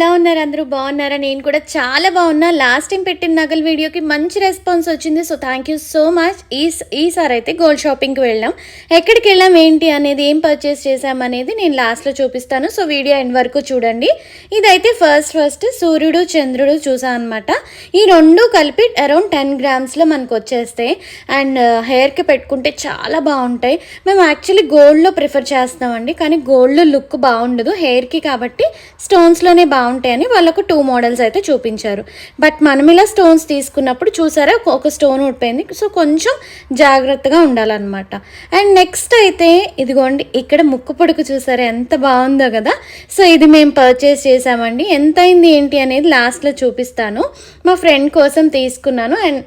ఎలా ఉన్నారు అందరూ? బాగున్నారా? నేను కూడా చాలా బాగున్నా. లాస్ట్ టైం పెట్టిన నగల వీడియోకి మంచి రెస్పాన్స్ వచ్చింది. So thank you so much ఈ ఈసారి అయితే గోల్డ్ షాపింగ్కి వెళ్ళాం. ఎక్కడికి వెళ్ళాం? ఏంటి అనేది ఏం పర్చేస్ చేసాం అనేది నేను లాస్ట్లో చూపిస్తాను. సో వీడియో ఎండ్ వరకు చూడండి. ఇదైతే ఫస్ట్ ఫస్ట్ సూర్యుడు చంద్రుడు చూసాను అనమాట ఈ రెండు కలిపి అరౌండ్ టెన్ గ్రామ్స్లో మనకు వచ్చేస్తాయి. అండ్ uh, హెయిర్కి పెట్టుకుంటే చాలా బాగుంటాయి. మేము యాక్చువల్లీ గోల్డ్లో ప్రిఫర్ చేస్తామండి కానీ గోల్డ్ లుక్ బాగుండదు. హెయిర్కి కాబట్టి స్టోన్స్లోనే బాగుంటుంది. బాగుంటాయని వాళ్ళకు టూ మోడల్స్ అయితే చూపించారు. బట్ మనం ఇలా స్టోన్స్ తీసుకున్నప్పుడు చూసారా ఒక- స్టోన్ ఊడిపోయింది. సో కొంచెం జాగ్రత్తగా ఉండాలన్నమాట. అండ్ నెక్స్ట్ అయితే ఇదిగోండి ఇక్కడ ముక్కు పొడుకు చూసారా ఎంత బాగుందో కదా. సో ఇది మేము పర్చేస్ చేసామండి ఎంత అయింది ఏంటి అనేది లాస్ట్లో చూపిస్తాను. మా ఫ్రెండ్ కోసం తీసుకున్నాను. అండ్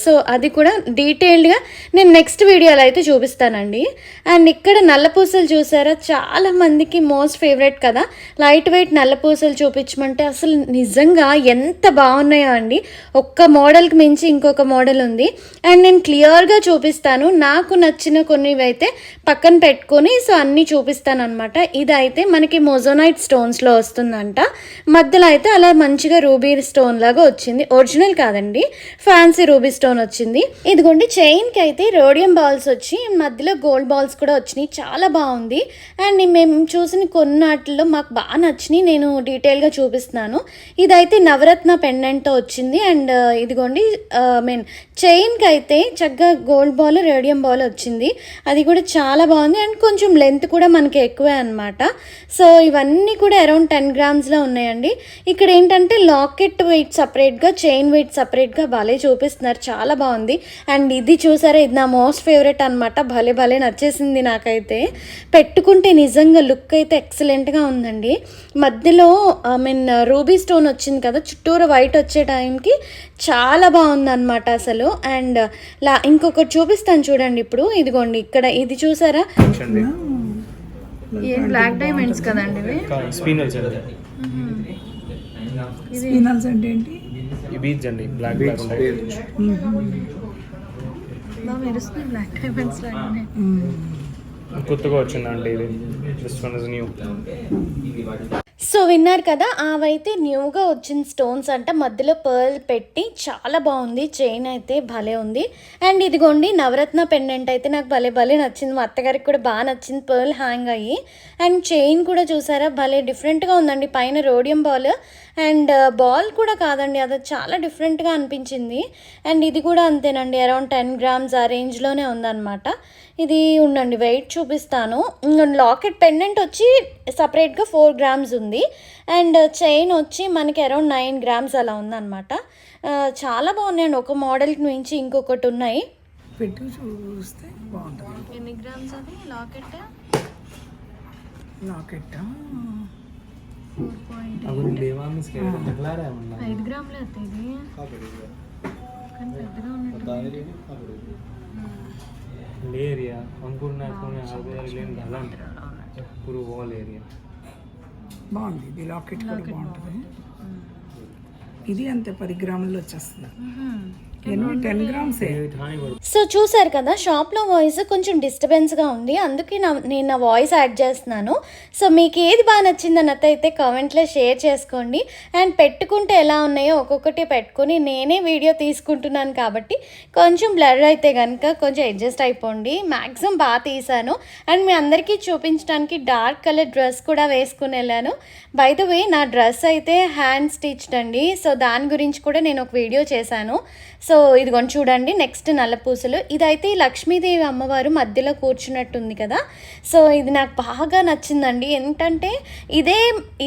సో uh, అది కూడా డీటెయిల్డ్గా నేను నెక్స్ట్ వీడియోలో అయితే చూపిస్తానండి. అండ్ ఇక్కడ నల్లపూసలు చూసారా చాలా మందికి మోస్ట్ ఫేవరెట్ కదా. లైట్ వెయిట్ నల్లపూసలు చూపించమంటే అసలు నిజంగా ఎంత బాగున్నాయో అండి. ఒక్క మోడల్కి మించి ఇంకొక మోడల్ ఉంది. అండ్ నేను క్లియర్గా చూపిస్తాను. నాకు నచ్చిన కొన్ని అయితే పక్కన పెట్టుకొని సో అన్నీ చూపిస్తాను అనమాట ఇదైతే మనకి మొజోనైట్ స్టోన్స్లో వస్తుందంట. మధ్యలో అయితే అలా మంచిగా రూబీ స్టోన్ లాగా వచ్చింది. ఒరిజినల్ కాదండి. ఫ్యాన్సీ రూబీ స్టోన్ వచ్చింది. ఇదిగోండి చైన్కి అయితే రోడియం బాల్స్ వచ్చి మధ్యలో గోల్డ్ బాల్స్ కూడా వచ్చినాయి. చాలా బాగుంది. అండ్ మేము చూసిన కొన్నాటిలో మాకు బాగా నచ్చినాయి. నేను డీటెయిల్గా చూపిస్తున్నాను. ఇదైతే నవరత్న పెండెంట్తో వచ్చింది. అండ్ ఇదిగోండి మీన్ చైన్కి అయితే చక్కగా గోల్డ్ బాల్ రేడియం బాల్ వచ్చింది. అది కూడా చాలా బాగుంది. అండ్ కొంచెం లెంత్ కూడా మనకి ఎక్కువే అనమాట సో ఇవన్నీ కూడా అరౌండ్ టెన్ గ్రామ్స్లో ఉన్నాయండి. ఇక్కడ ఏంటంటే లాకెట్ వెయిట్ సపరేట్గా చైన్ వెయిట్ సపరేట్గా భలే చూపిస్తున్నారు. చాలా బాగుంది. అండ్ ఇది చూసారా? ఇది నా మోస్ట్ ఫేవరెట్ అనమాట భలే భలే నచ్చేసింది నాకైతే. పెట్టుకుంటే నిజంగా లుక్ అయితే ఎక్సలెంట్గా ఉందండి. మధ్యలో ఐ మీన్ రూబీ స్టోన్ వచ్చింది కదా చుట్టూరు వైట్ వచ్చే టైంకి చాలా బాగుంది అనమాట అసలు. అండ్ లా ఇంకొకటి చూపిస్తాను చూడండి ఇప్పుడు. ఇదిగోండి ఇక్కడ ఇది చూసారా? ఏం బ్లాక్ డైమండ్స్ కదండి ఇవి? స్పినల్స్ అండి స్పినల్స్ అంటే ఏంటి? ఈ బీచ్ అండి బ్లాక్ బ్లాక్ ఉంటాయి బాగా మెరుస్తుంది బ్లాక్ డైమండ్స్ లాగానే. కొత్తగా వచ్చిందండి ఇది? This one is new so విన్నారు కదా అవైతే న్యూగా వచ్చిన స్టోన్స్ అంట. మధ్యలో పర్ల్ పెట్టి చాలా బాగుంది. చైన్ అయితే భలే ఉంది. అండ్ ఇదిగోండి నవరత్న పెండెంట్ అయితే నాకు భలే భలే నచ్చింది. మా అత్తగారికి కూడా బాగా నచ్చింది పర్ల్ హ్యాంగ్ అయ్యి. అండ్ చైన్ కూడా చూసారా భలే డిఫరెంట్గా ఉందండి. పైన రోడియం బాల్ అండ్ బాల్ కూడా కాదండి అది చాలా డిఫరెంట్గా అనిపించింది. అండ్ ఇది కూడా అంతేనండి అరౌండ్ టెన్ గ్రామ్స్ ఆ రేంజ్లోనే ఉందన్నమాట. ఇది ఉండండి వెయిట్ చూపిస్తాను. లాకెట్ పెండెంట్ వచ్చి సపరేట్గా ఫోర్ గ్రామ్స్ ఉంది. అండ్ చైన్ వచ్చి మనకి అరౌండ్ నైన్ గ్రామ్స్ అలా ఉందన్నమాట. చాలా బాగున్నాయండి. ఒక మోడల్ నుంచి ఇంకొకటి ఉన్నాయి. లాకెట్ లాకెట్ ఐదు గ్రాములే పెద్దగా ఉన్నట్టు లేరియా అంకుర్నాథ్ కోనే ఆర్బోదర్ లేని దళం పూర్వ వాల్ ఏరియా బాగుంది ఇది లాకెట్ కూడా బాగుంటుంది ఇది అంతే పది గ్రాముల్లో వచ్చేస్తుంది సో చూసారు కదా షాప్లో వాయిస్ కొంచెం డిస్టర్బెన్స్గా ఉంది. అందుకే నా నేను నా వాయిస్ యాడ్ చేస్తున్నాను. సో మీకు ఏది బాగా నచ్చింది అన్నత అయితే కామెంట్లో షేర్ చేసుకోండి. అండ్ పెట్టుకుంటే ఎలా ఉన్నాయో ఒక్కొక్కటి పెట్టుకొని నేనే వీడియో తీసుకుంటున్నాను కాబట్టి కొంచెం బ్లర్ అయితే కనుక కొంచెం అడ్జస్ట్ అయిపోండి. మ్యాక్సిమం బాగా తీసాను. అండ్ మీ అందరికీ చూపించడానికి డార్క్ కలర్ డ్రెస్ కూడా వేసుకుని వెళ్ళాను. బై ద వే నా డ్రెస్ అయితే హ్యాండ్ స్టిచ్డ్ అండి. సో దాని గురించి కూడా నేను ఒక వీడియో చేశాను. సో ఇదిగోండి చూడండి నెక్స్ట్ నల్లపూసలు. ఇదైతే లక్ష్మీదేవి అమ్మవారు మధ్యలో కూర్చున్నట్టుంది కదా. సో ఇది నాకు బాగా నచ్చిందండి. ఏంటంటే ఇదే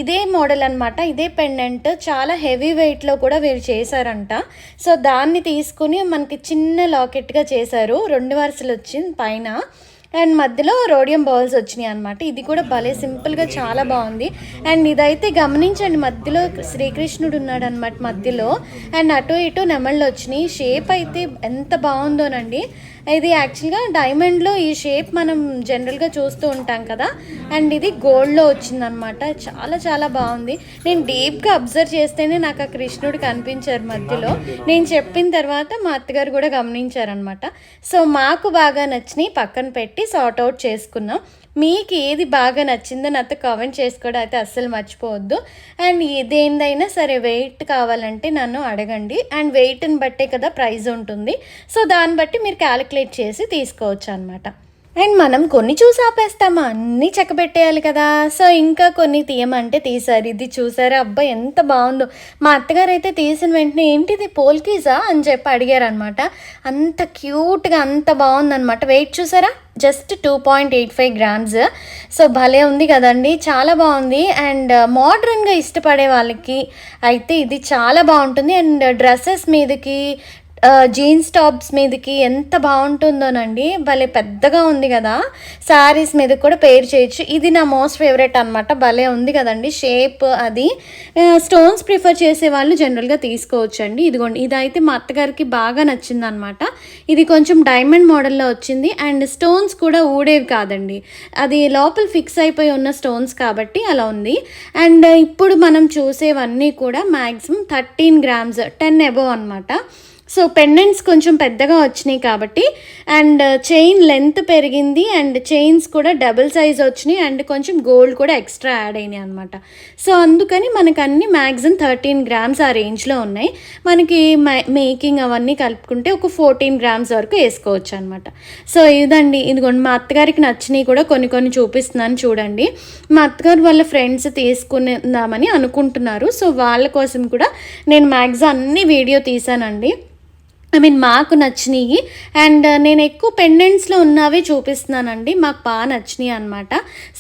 ఇదే మోడల్ అనమాట ఇదే పెండెంట్ చాలా హెవీ వెయిట్లో కూడా వీరు చేశారంట. సో దాన్ని తీసుకుని మనకి చిన్న లాకెట్గా చేశారు. రెండు వరుసలు వచ్చింది పైన. అండ్ మధ్యలో రోడియం బౌల్స్ వచ్చినాయి అనమాట ఇది కూడా భలే సింపుల్గా చాలా బాగుంది. అండ్ ఇదైతే గమనించండి మధ్యలో శ్రీకృష్ణుడు ఉన్నాడు అనమాట మధ్యలో. అండ్ అటు ఇటు నెమళ్ళు వచ్చినాయి. షేప్ అయితే ఎంత బాగుందోనండి. ఇది యాక్చువల్గా డైమండ్లో ఈ షేప్ మనం జనరల్గా చూస్తూ ఉంటాం కదా. అండ్ ఇది గోల్డ్లో వచ్చిందనమాట చాలా చాలా బాగుంది. నేను డీప్గా అబ్జర్వ్ చేస్తేనే నాకు ఆ కృష్ణుడు కనిపించారు మధ్యలో. నేను చెప్పిన తర్వాత మా అత్తగారు కూడా గమనించారనమాట సో మాకు బాగా నచ్చినాయి. పక్కన పెట్టి సార్ట్ అవుట్ చేసుకున్నాం. మీకు ఏది బాగా నచ్చిందో నాతో కామెంట్ చేసుకోవడం అయితే అస్సలు మర్చిపోవద్దు. అండ్ ఇదేందైనా సరే వెయిట్ కావాలంటే నన్ను అడగండి. అండ్ వెయిట్ని బట్టే కదా ప్రైస్ ఉంటుంది. సో దాన్ని బట్టి మీరు క్యాలిక్యులేట్ చేసి తీసుకోవచ్చు అనమాట అండ్ మనం కొన్ని చూసి ఆపేస్తామా అన్నీ చెక్కబెట్టేయాలి కదా. సో ఇంకా కొన్ని తీయమంటే తీసారు. ఇది చూసారా? అబ్బాయి ఎంత బాగుందో. మా అత్తగారు అయితే తీసిన వెంటనే ఏంటిది? పోల్కీజా అని చెప్పి అడిగారు అనమాట అంత క్యూట్గా అంత బాగుందన్నమాట. వెయిట్ చూసారా? Just two point eight five grams. So భలే ఉంది కదండి. చాలా బాగుంది. అండ్ మోడ్రన్గా ఇష్టపడే వాళ్ళకి అయితే ఇది చాలా బాగుంటుంది. అండ్ డ్రెస్సెస్ మీదకి జీన్స్ టాప్స్ మీదకి ఎంత బాగుంటుందోనండి. భలే పెద్దగా ఉంది కదా. శారీస్ మీద కూడా పేర్ చేయొచ్చు. ఇది నా మోస్ట్ ఫేవరెట్ అనమాట భలే ఉంది కదండి. షేప్ అది. స్టోన్స్ ప్రిఫర్ చేసే వాళ్ళు జనరల్గా తీసుకోవచ్చు అండి ఇదిగోండి. ఇదైతే మా అత్తగారికి బాగా నచ్చింది అనమాట ఇది కొంచెం డైమండ్ మోడల్లో వచ్చింది. అండ్ స్టోన్స్ కూడా ఊడేవి కాదండి. అది లోపల ఫిక్స్ అయిపోయి ఉన్న స్టోన్స్ కాబట్టి అలా ఉంది. అండ్ ఇప్పుడు మనం చూసేవన్నీ కూడా maximum thirteen grams ten above అనమాట సో పెండెంట్స్ కొంచెం పెద్దగా వచ్చినాయి కాబట్టి అండ్ uh, చైన్ లెంత్ పెరిగింది అండ్ చైన్స్ కూడా డబుల్ సైజ్ వచ్చినాయి అండ్ కొంచెం గోల్డ్ కూడా ఎక్స్ట్రా యాడ్ అయినాయి అనమాట సో అందుకని మనకు అన్ని మ్యాక్సిమం థర్టీన్ గ్రామ్స్ ఆ రేంజ్లో ఉన్నాయి. మనకి మేకింగ్ అవన్నీ కలుపుకుంటే ఒక ఫోర్టీన్ గ్రామ్స్ వరకు వేసుకోవచ్చు అనమాట సో ఇదండి ఇదిగోండి మా అత్తగారికి నచ్చినవి కూడా కొన్ని కొన్ని చూపిస్తున్నాను చూడండి. మా అత్తగారు వాళ్ళ ఫ్రెండ్స్ తీసుకుందామని అనుకుంటున్నారు. సో వాళ్ళ కోసం కూడా నేను మ్యాక్సిమం అన్ని వీడియో తీసానండి ఐ మీన్ మాకు నచ్చినాయి. అండ్ uh, నేను ఎక్కువ పెండెంట్స్లో ఉన్నవే చూపిస్తున్నానండి. మాకు బాగా నచ్చినాయి అనమాట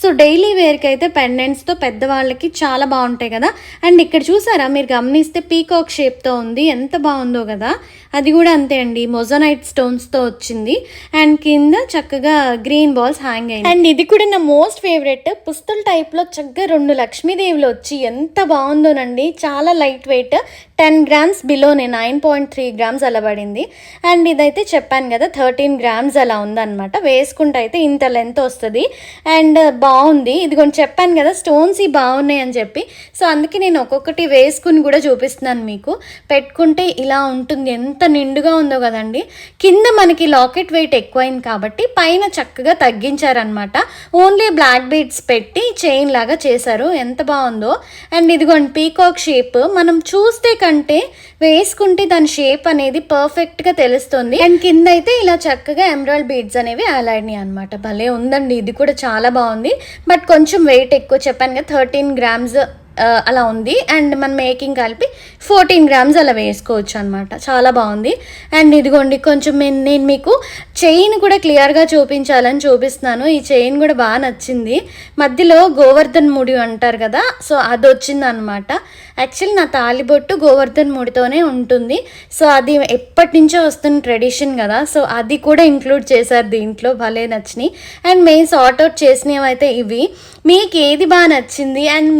సో డైలీ వేర్కి అయితే పెండెంట్స్తో పెద్దవాళ్ళకి చాలా బాగుంటాయి కదా. అండ్ ఇక్కడ చూసారా మీరు గమనిస్తే పీకాక్ షేప్తో ఉంది. ఎంత బాగుందో కదా. అది కూడా అంతే అండి. మొజనైట్ స్టోన్స్తో వచ్చింది. అండ్ కింద చక్కగా గ్రీన్ బాల్స్ హ్యాంగ్ అయింది అండ్ ఇది కూడా నా మోస్ట్ ఫేవరెట్ పుస్తల టైప్లో చక్కగా రెండు లక్ష్మీదేవులు వచ్చి ఎంత బాగుందోనండి. చాలా లైట్ వెయిట్ టెన్ గ్రామ్స్ బిలోనే నైన్ పాయింట్ త్రీ గ్రామ్స్ అలబడింది. పడింది. అండ్ ఇదైతే చెప్పాను కదా థర్టీన్ గ్రామ్స్ అలా ఉందన్నమాట. వేసుకుంటే అయితే ఇంత లెంత్ వస్తుంది. అండ్ బాగుంది. ఇది కొంచెం చెప్పాను కదా స్టోన్స్ ఈ బాగున్నాయి అని చెప్పి. సో అందుకే నేను ఒక్కొక్కటి వేసుకుని కూడా చూపిస్తున్నాను మీకు. పెట్టుకుంటే ఇలా ఉంటుంది. ఎంత నిండుగా ఉందో కదండి. కింద మనకి లాకెట్ వెయిట్ ఎక్కువైంది కాబట్టి పైన చక్కగా తగ్గించారనమాట ఓన్లీ బ్లాక్ బీడ్స్ పెట్టి చైన్ లాగా చేశారు. ఎంత బాగుందో. అండ్ ఇదిగోండి పీకాక్ షేప్. మనం చూస్తే కంటే వేసుకుంటే దాని షేప్ అనేది పర్ఫెక్ట్ పర్ఫెక్ట్గా తెలుస్తుంది. అండ్ కింద అయితే ఇలా చక్కగా ఎమరాల్డ్ బీడ్స్ అనేవి అలాడినాయి అనమాట భలే ఉందండి. ఇది కూడా చాలా బాగుంది. బట్ కొంచెం వెయిట్ ఎక్కువ చెప్పాను కదా థర్టీన్ గ్రామ్స్ అలా ఉంది. అండ్ మన మేకింగ్ కలిపి ఫోర్టీన్ గ్రామ్స్ అలా వేసుకోవచ్చు అనమాట చాలా బాగుంది. అండ్ ఇదిగోండి కొంచెం నేను నేను మీకు చైన్ కూడా క్లియర్గా చూపించాలని చూపిస్తున్నాను. ఈ చైన్ కూడా బాగా నచ్చింది. మధ్యలో గోవర్ధన్ ముడి అంటారు కదా సో అది వచ్చింది అనమాట యాక్చువల్లీ నా తాలిబొట్టు గోవర్ధన్ ముడితోనే ఉంటుంది. సో అది ఎప్పటి నుంచో వస్తున్న ట్రెడిషన్ కదా. సో అది కూడా ఇంక్లూడ్ చేశారు దీంట్లో భలే నచ్చినాయి. అండ్ మెయిన్ సార్ట్ అవుట్ చేసినవి అయితే ఇవి. మీకు ఏది బాగా నచ్చింది? అండ్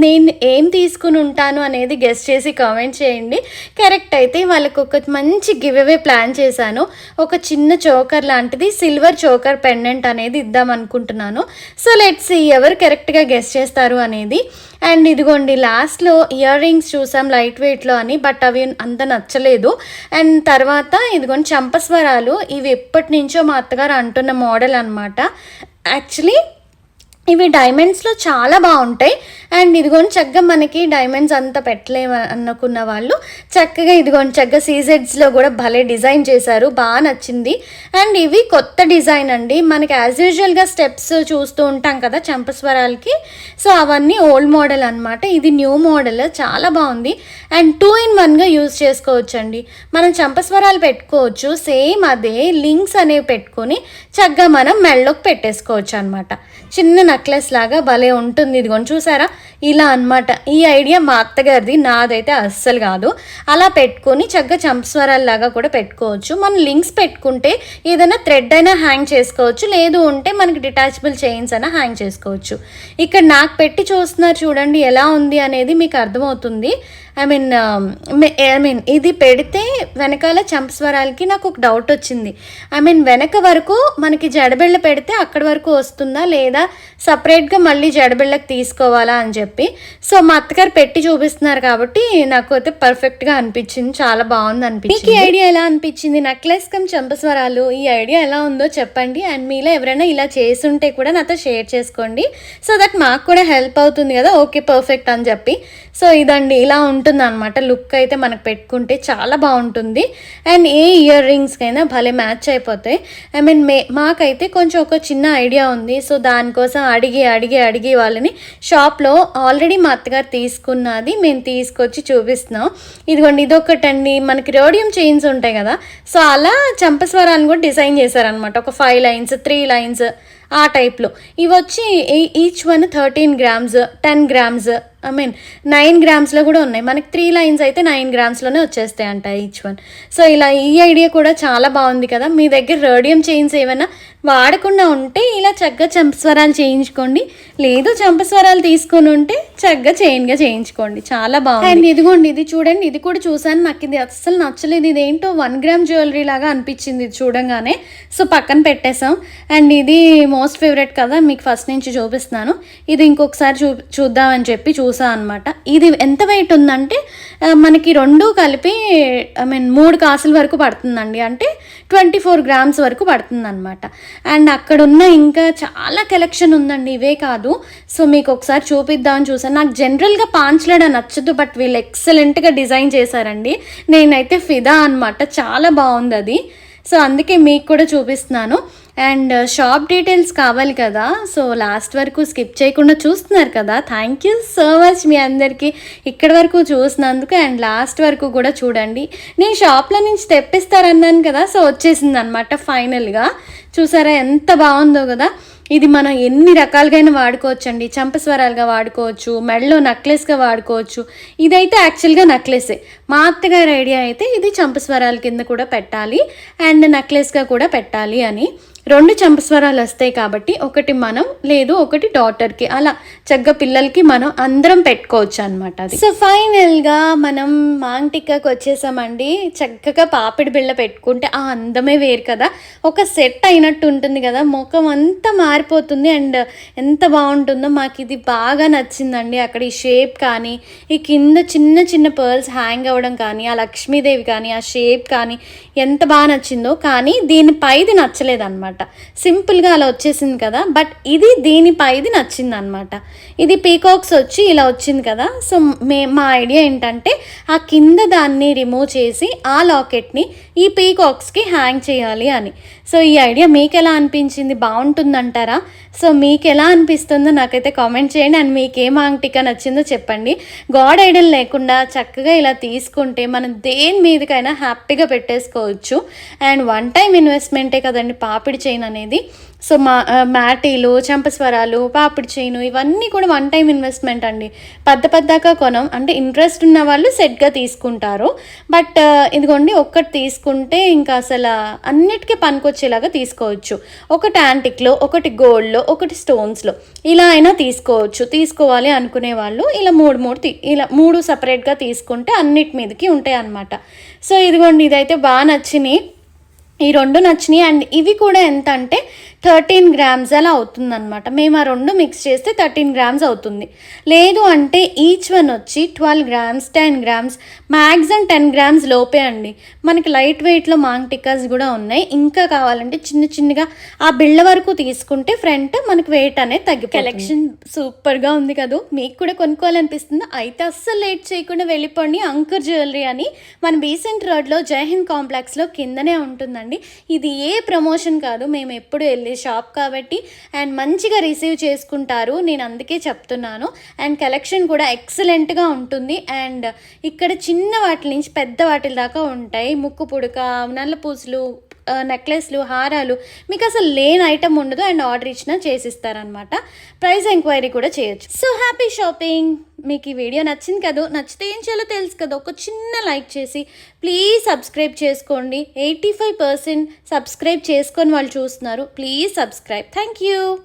నేను నేను ఏం తీసుకుని ఉంటాను అనేది గెస్ట్ చేసి కామెంట్ చేయండి. కరెక్ట్ అయితే వాళ్ళకు ఒక మంచి గివ్ అవే ప్లాన్ చేశాను. ఒక చిన్న చోకర్ లాంటిది సిల్వర్ చోకర్ పెండెంట్ అనేది ఇద్దాం అనుకుంటున్నాను. సో లెట్స్ ఎవరు కరెక్ట్గా గెస్ట్ చేస్తారు అనేది. అండ్ ఇదిగోండి లాస్ట్లో ఇయర్ రింగ్స్ చూసాం లైట్ వెయిట్లో అని బట్ అవి అంత నచ్చలేదు. అండ్ తర్వాత ఇదిగోండి చంపస్వరాలు ఇవి ఎప్పటి నుంచో మా అత్తగారు అంటున్న మోడల్ అనమాట యాక్చువల్లీ ఇవి డైమండ్స్లో చాలా బాగుంటాయి. అండ్ ఇదిగోని చక్కగా మనకి డైమండ్స్ అంత పెట్టలేము అనుకున్న వాళ్ళు చక్కగా ఇదిగోని చక్కగా సీజెడ్స్లో కూడా భలే డిజైన్ చేశారు. బాగా నచ్చింది. అండ్ ఇవి కొత్త డిజైన్ అండి. మనకి యాజ్ యూజువల్గా స్టెప్స్ చూస్తూ ఉంటాం కదా చంపస్వరాలకి. సో అవన్నీ ఓల్డ్ మోడల్ అనమాట ఇది న్యూ మోడల్ చాలా బాగుంది. అండ్ టూ ఇన్ వన్గా యూజ్ చేసుకోవచ్చు అండి మనం చంపస్వరాలు పెట్టుకోవచ్చు. సేమ్ అదే లింక్స్ అనేవి పెట్టుకొని చక్కగా మనం మెళ్ళకు పెట్టేసుకోవచ్చు అనమాట చిన్న నెక్లెస్ లాగా భలే ఉంటుంది. ఇదిగోండి చూసారా? ఇలా అన్నమాట. ఈ ఐడియా మా అత్తగారిది నాదైతే అస్సలు కాదు. అలా పెట్టుకొని చక్కగా చంపస్వరాల్లాగా కూడా పెట్టుకోవచ్చు. మనం లింక్స్ పెట్టుకుంటే ఏదైనా థ్రెడ్ అయినా హ్యాంగ్ చేసుకోవచ్చు. లేదు ఉంటే మనకి డిటాచబుల్ చైన్స్ అయినా హ్యాంగ్ చేసుకోవచ్చు. ఇక్కడ నాకు పెట్టి చూస్తున్నారు చూడండి ఎలా ఉంది అనేది మీకు అర్థమవుతుంది. ఐ మీన్ ఐ మీన్ ఇది పెడితే వెనకాల చంపస్వరాలకి నాకు ఒక డౌట్ వచ్చింది. ఐ మీన్ వెనక వరకు మనకి జడబిళ్ళ పెడితే అక్కడి వరకు వస్తుందా లేదా సపరేట్గా మళ్ళీ జడబిళ్ళకి తీసుకోవాలా అని చెప్పి. సో మా అత్తగారు పెట్టి చూపిస్తున్నారు కాబట్టి నాకు అయితే పర్ఫెక్ట్గా అనిపించింది. చాలా బాగుంది అనిపించింది. మీకు ఈ ఐడియా ఎలా అనిపించింది? నెక్లెస్ కమ్ చంపస్వరాలు ఈ ఐడియా ఎలా ఉందో చెప్పండి. అండ్ మీలో ఎవరైనా ఇలా చేసుంటే కూడా నాతో షేర్ చేసుకోండి. సో దట్ మాకు కూడా హెల్ప్ అవుతుంది కదా. ఓకే పర్ఫెక్ట్ అని చెప్పి. సో ఇదండి ఇలా ఉంటుంది అనమాట లుక్ అయితే మనకు పెట్టుకుంటే చాలా బాగుంటుంది. అండ్ ఏ ఇయర్ రింగ్స్కైనా భలే మ్యాచ్ అయిపోతాయి. ఐ మీన్ మే మాకైతే కొంచెం ఒక చిన్న ఐడియా ఉంది. సో దానికోసం అడిగి అడిగి అడిగి వాళ్ళని షాప్లో ఆల్రెడీ మా అత్తగారు తీసుకున్నది మేము తీసుకొచ్చి చూపిస్తున్నాం. ఇదిగోండి ఇదొకటండి మనకి రోడియం చైన్స్ ఉంటాయి కదా. సో అలా చంపస్వరాన్ని కూడా డిజైన్ చేశారనమాట ఒక ఫైవ్ లైన్స్ త్రీ లైన్స్ ఆ టైప్లో. ఇవి వచ్చి each one thirteen grams ten grams I mean nine గ్రామ్స్లో కూడా ఉన్నాయి. మనకి త్రీ లైన్స్ అయితే నైన్ గ్రామ్స్లోనే వచ్చేస్తాయి అంట ఈచ్ వన్ సో ఇలా ఈ ఐడియా కూడా చాలా బాగుంది కదా. మీ దగ్గర రేడియం చైన్స్ ఏమైనా వాడకుండా ఉంటే ఇలా చక్కగా చంపస్వరాలు చేయించుకోండి. లేదు చంపస్వరాలు తీసుకొని ఉంటే చక్కగా చైన్గా చేయించుకోండి. చాలా బాగుంది. అండ్ ఇదిగోండి ఇది చూడండి ఇది కూడా చూసాను నాకు ఇది అస్సలు నచ్చలేదు. ఇది ఏంటో వన్ గ్రామ్ జ్యువెలరీ లాగా అనిపించింది ఇది చూడంగానే. సో పక్కన పెట్టేసాం అండ్ ఇది మోస్ట్ ఫేవరెట్ కదా మీకు ఫస్ట్ నుంచి చూపిస్తున్నాను. ఇది ఇంకొకసారి చూ చూద్దామని చెప్పి చూసాను అనమాట ఇది ఎంత వెయిట్ ఉందంటే మనకి రెండు కలిపి ఐ మీన్ మూడు కాసుల వరకు పడుతుందండి. అంటే ట్వంటీ ఫోర్ గ్రామ్స్ వరకు పడుతుంది అనమాట అండ్ అక్కడ ఉన్న ఇంకా చాలా కలెక్షన్ ఉందండి ఇవే కాదు. సో మీకు ఒకసారి చూపిద్దామని చూసాను నాకు జనరల్గా పాంచ్లడ నచ్చదు బట్ వీళ్ళు ఎక్సలెంట్గా డిజైన్ చేశారండి. నేనైతే ఫిదా అనమాట చాలా బాగుంది అది. సో అందుకే మీకు కూడా చూపిస్తున్నాను. అండ్ uh, షాప్ డీటెయిల్స్ కావాలి కదా. సో లాస్ట్ వరకు స్కిప్ చేయకుండా చూస్తున్నారు కదా. థ్యాంక్ యూ సో మచ్ మీ అందరికీ. ఇక్కడి వరకు చూసినందుకు అండ్ లాస్ట్ వరకు కూడా చూడండి. నేను షాప్లో నుంచి తెప్పిస్తారన్నాను కదా. సో వచ్చేసింది అనమాట ఫైనల్గా చూసారా ఎంత బాగుందో కదా. ఇది మనం ఎన్ని రకాలుగా వాడుకోవచ్చు అండి చంపస్వరాలుగా వాడుకోవచ్చు మెడలో నక్లెస్గా వాడుకోవచ్చు. ఇదైతే యాక్చువల్గా నక్లెసే మా అత్తగారి ఐడియా అయితే ఇది చంపస్వరాల కింద కూడా పెట్టాలి. అండ్ నక్లెస్గా కూడా పెట్టాలి అని. రెండు చంపస్వరాలు వస్తాయి కాబట్టి ఒకటి మనం లేదు ఒకటి డాటర్కి అలా చక్కగా పిల్లలకి మనం అందరం పెట్టుకోవచ్చు అనమాట అది. సో ఫైనల్గా మనం మాంటిక్కకి వచ్చేసామండి. చక్కగా పాపిడి బిళ్ళ పెట్టుకుంటే ఆ అందమే వేరు కదా. ఒక సెట్ అయినట్టు ఉంటుంది కదా. ముఖం అంతా మారిపోతుంది అండ్ ఎంత బాగుంటుందో మాకు ఇది బాగా నచ్చిందండి. అక్కడ ఈ షేప్ కానీ ఈ కింద చిన్న చిన్న పర్ల్స్ హ్యాంగ్ అవ్వడం కానీ ఆ లక్ష్మీదేవి కానీ ఆ షేప్ కానీ ఎంత బాగా నచ్చిందో. కానీ దీనిపైది నచ్చలేదు అనమాట సింపుల్గా అలా వచ్చేసింది కదా బట్ ఇది దీనిపైది నచ్చింది అనమాట ఇది పీకాక్స్ వచ్చి ఇలా వచ్చింది కదా సో మే మా ఐడియా ఏంటంటే ఆ కింద దాన్ని రిమూవ్ చేసి ఆ లాకెట్ని ఈ పీకాక్స్కి హ్యాంగ్ చేయాలి అని. సో ఈ ఐడియా మీకు ఎలా అనిపించింది? బాగుంటుందంటారా? సో మీకు ఎలా అనిపిస్తుందో నాకైతే కామెంట్ చేయండి. అండ్ మీకు ఏం ఆంటికా నచ్చిందో చెప్పండి. గాడ్ ఐడల్ లేకుండా చక్కగా ఇలా తీసుకుంటే మనం దేని మీదకైనా హ్యాపీగా పెట్టేసుకోవచ్చు. అండ్ వన్ టైం ఇన్వెస్ట్మెంటే కదండి పాపిడి చైన్ అనేది. సో మా మ్యాటీలు చంపస్వరాలు పాపిడి చైను ఇవన్నీ కూడా వన్ టైం ఇన్వెస్ట్మెంట్ అండి. పెద్ద పెద్దగా కొనం. అంటే ఇంట్రెస్ట్ ఉన్న వాళ్ళు సెట్గా తీసుకుంటారు. బట్ ఇదిగోండి ఒక్కటి తీసుకుంటే ఇంకా అసలు అన్నిటికీ పనికొచ్చేలాగా తీసుకోవచ్చు. ఒకటి యాంటిక్లో ఒకటి గోల్డ్లో ఒకటి స్టోన్స్లో ఇలా అయినా తీసుకోవచ్చు. తీసుకోవాలి అనుకునే వాళ్ళు ఇలా మూడు మూడు ఇలా మూడు సపరేట్గా తీసుకుంటే అన్నిటి మీదకి ఉంటాయి అన్నమాట సో ఇదిగోండి ఇదైతే బాగా నచ్చినాయి. ఈ రెండు నచ్చినాయి. అండ్ ఇవి కూడా ఎంత అంటే థర్టీన్ గ్రామ్స్ అలా అవుతుందన్నమాట. మేము ఆ రెండు మిక్స్ చేస్తే థర్టీన్ గ్రామ్స్ అవుతుంది. లేదు అంటే ఈచ్ వన్ వచ్చి twelve grams ten grams maximum ten grams లోపే అండి. మనకి లైట్ వెయిట్లో మాంగ్ టిక్కాస్ కూడా ఉన్నాయి. ఇంకా కావాలంటే చిన్న చిన్నగా ఆ బిళ్ళ వరకు తీసుకుంటే ఫ్రంట్ మనకి వెయిట్ అనేది తగ్గి కలెక్షన్ సూపర్గా ఉంది కదా. మీకు కూడా కొనుక్కోవాలనిపిస్తుంది? అయితే అస్సలు లేట్ చేయకుండా వెళ్ళిపోండి. అంకర్ జ్యువెలరీ అని మన బీసెంట్ రోడ్లో జైహింద్ కాంప్లెక్స్లో కిందనే ఉంటుందండి. ఇది ఏ ప్రమోషన్ కాదు. మేము ఎప్పుడు వెళ్ళి షాప్ కాబట్టి అండ్ మంచిగా రిసీవ్ చేసుకుంటారు. నేను అందుకే చెప్తున్నాను. అండ్ కలెక్షన్ కూడా ఎక్సలెంట్గా ఉంటుంది. అండ్ ఇక్కడ చిన్న వాటి నుంచి పెద్ద వాటి దాకా ఉంటాయి. ముక్కు పుడక నల్ల పూసలు నెక్లెస్లు హారాలు మీకు అసలు లేని ఐటమ్ ఉండదు అండ్ ఆర్డర్ ఇచ్చినా చేసిస్తారనమాట ప్రైస్ ఎంక్వైరీ కూడా చేయొచ్చు. సో హ్యాపీ షాపింగ్ మీకు ఈ వీడియో నచ్చింది కదా? నచ్చితే ఏం చేయాలో తెలుసు కదా. ఒక చిన్న లైక్ చేసి ప్లీజ్ సబ్స్క్రైబ్ చేసుకోండి. ఎయిటీ ఫైవ్ పర్సెంట్ సబ్స్క్రైబ్ చేసుకొని వాళ్ళు చూస్తున్నారు. Please subscribe thank you